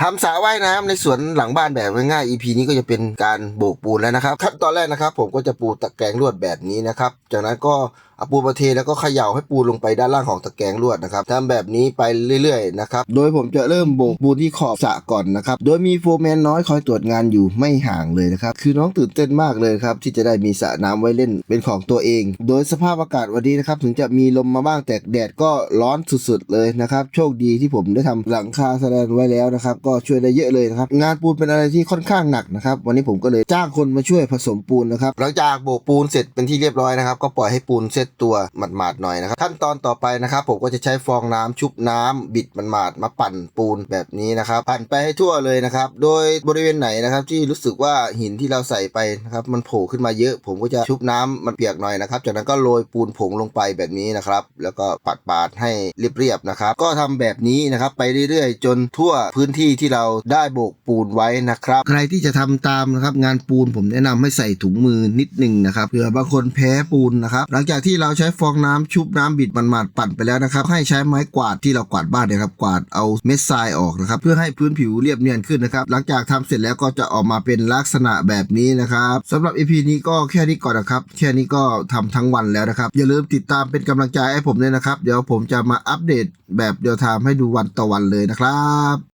ทำสระว่ายน้ำในสวนหลังบ้านแบบง่ายๆ EP นี้ก็จะเป็นการโบกปูนแล้วนะครับขั้นตอนแรกนะครับ ผมก็จะปูตะแกรงลวดแบบนี้นะครับ จากนั้นก็เอาปูนมาเทแล้วก็เขย่าให้ปูนลงไปด้านล่างของตะแกรงลวดนะครับทำแบบนี้ไปเรื่อยๆนะครับ โดยผมจะเริ่มโบกปูนที่ขอบสระก่อนนะครับ โดยมีโฟร์แมนน้อยคอยตรวจงานอยู่ไม่ห่างเลยนะครับ คือน้องตื่นเต้นมากเลยครับที่จะได้มีสระน้ำไว้เล่นเป็นของตัวเอง โดยสภาพอากาศวันนี้นะครับถึงจะมีลมมาบ้างแต่แดดก็ร้อนสุดๆเลยนะครับ โชคดีที่ผมได้ทำหลังคาแสดงไว้แล้วนะครับก็ช่วยได้เยอะเลยนะครับงานปูนเป็นอะไรที่ค่อนข้างหนักนะครับวันนี้ผมก็เลยจ้างคนมาช่วยผสมปูนนะครับหลังจากโบกปูนเสร็จเป็นที่เรียบร้อยนะครับ ก็ปล่อยให้ปูนเซตตัวหมาดๆหน่อยนะครับขั้นตอนต่อไปนะครับ ผมก็จะใช้ฟองน้ำชุบน้ำบิดหมาดๆมาปั่นปูนแบบนี้นะครับปั่นไปให้ทั่วเลยนะครับโดยบริเวณไหนนะครับ ที่รู้สึกว่าหินที่เราใส่ไปนะครับมันโผล่ขึ้นมาเยอะ ผมก็จะชุบน้ำมันเปียกหน่อยนะครับ จากนั้นก็โรยปูนผงลงไปแบบนี้นะครับ แล้วก็ปัดปาดๆให้เรียบๆนะครับ ก็ทำแบบนี้นะครับไปเรื่อยๆ จนทั่วพื้นที่ที่เราได้โบกปูนไว้นะครับ ใครที่จะทำตามนะครับงานปูนผมแนะนำให้ใส่ถุงมือนิดหนึ่งนะครับเผื่อบางคนแพ้ปูนนะครับหลังจากที่เราใช้ฟองน้ำชุบน้ำบิดมันมาดปั่นไปแล้วนะครับ ให้ใช้ไม้กวาดที่เรากวาดบ้านเนี่ยครับกวาดเอาเม็ดทรายออกนะครับเพื่อให้พื้นผิวเรียบเนียนขึ้นนะครับหลังจากทำเสร็จแล้วก็จะออกมาเป็นลักษณะแบบนี้นะครับสำหรับ EP นี้ก็แค่นี้ก่อนนะครับแค่นี้ก็ทำทั้งวันแล้วนะครับ อย่าลืมติดตามเป็นกำลังใจให้ผมด้วยนะครับ เดี๋ยวผมจะมาอัปเดตแบบเดียวทม์ให้ดูวันต่อวันเลยนะครับ